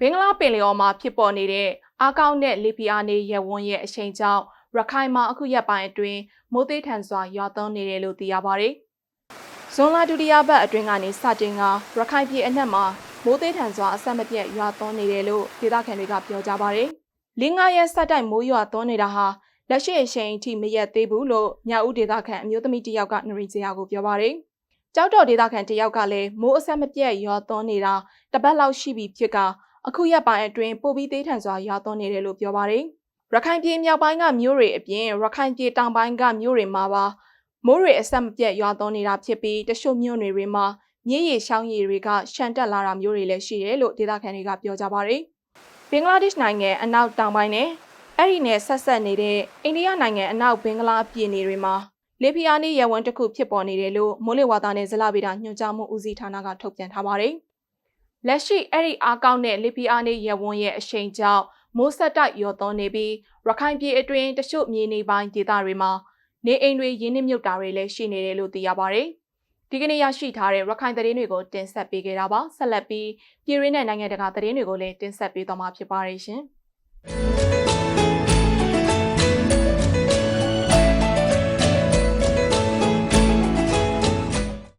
ဘင်္ဂလားပင်လယ်အော်မှာဖြစ်ပေါ်နေတဲ့အားကောင်းတဲ့လေပြင်းနေရဝန်းရဲ့အရှိန်ကြောင့်ရခိုင်မှာအခုရက်ပိုင်းအတွင်းမိုးသေးထန်စွာရွာသွန်းနေတယ်လို့သိရပါတယ်။ဇွန်လဒုတိယပတ်အတွင်းကနေစတင်ကရခိုင်ပြည်အနှံ့မှာမိုးသေးထန်စွာအဆက်မပြတ်ရွာသွန်းနေတယ်လို့ဒေသခံတွေကပြောကြပါတယ်။လင်းငါရဲ့စက်တိုက်မိုးရွာသွန်းနေတာဟာလက်ရှိအချိန်အထိမရက်သေးဘူးလို့ညဦးဒေသခံအမျိုးသမီးတစ်ယောက်ကနရီဂျီယာကိုပြောပါတယ်။ကြောက်တော်ဒေသခံတစ်ယောက်ကလည်းမိုးအဆက်မပြတ်ရွာသွန်းနေတာတပတ်လောက်ရှိပြီဖြစ်က အခုရက်ပိုင်းအတွင်းပိုပြီးသေးထန်စွာရွာသွန်းနေတယ်လို့ပြောပါတယ်။ရခိုင်ပြည်မြောက်ပိုင်းကမြို့တွေအပြင်ရခိုင်ပြည်တောင်ပိုင်းကမြို့တွေမှာပါမိုးတွေအဆက်မပြတ်ရွာသွန်းနေတာဖြစ်ပြီးတချို့မြို့နယ်တွေမှာမြေရီရှောင်းရီတွေကရှန်တက်လာတာမျိုးတွေလည်းရှိတယ်လို့ဒေသခံတွေကပြောကြပါတယ်။ဘင်္ဂလားဒေ့ရှ်နိုင်ငံအနောက်တောင်ပိုင်းနဲ့အဲ့ဒီနဲ့ဆက်ဆက်နေတဲ့အိန္ဒိယနိုင်ငံအနောက်ဘင်္ဂလားပြည်နယ်တွေမှာလေပြင်းနေရဝန်းတစ်ခုဖြစ်ပေါ်နေတယ်လို့မိုးလေဝသနဲ့ဇလဗေဒညွှန်ကြားမှုဦးစီးဌာနကထုတ်ပြန်ထားပါတယ်။ လက်ရှိအဲ့ဒီအားကောင်းတဲ့လေပြင်းနေရဝန်းရဲ့အရှိန်ကြောင့်မိုးဆက်တိုက်ရောသွန်းနေပြီးရခိုင်ပြည်အတွင်းတချို့မြေနေပိုင်းဒေသတွေမှာနေအိမ်တွေရင်းနှီးမြုပ်တာတွေလည်းရှိနေတယ်လို့သိရပါတယ်။ဒီကနေ့ရရှိထားတဲ့ရခိုင်သတင်းတွေကိုတင်ဆက်ပေးခဲ့တာပါဆက်လက်ပြီးပြည်ရင်းနဲ့နိုင်ငံတကာသတင်းတွေကိုလည်းတင်ဆက်ပေးသွားမှာဖြစ်ပါတယ်ရှင်။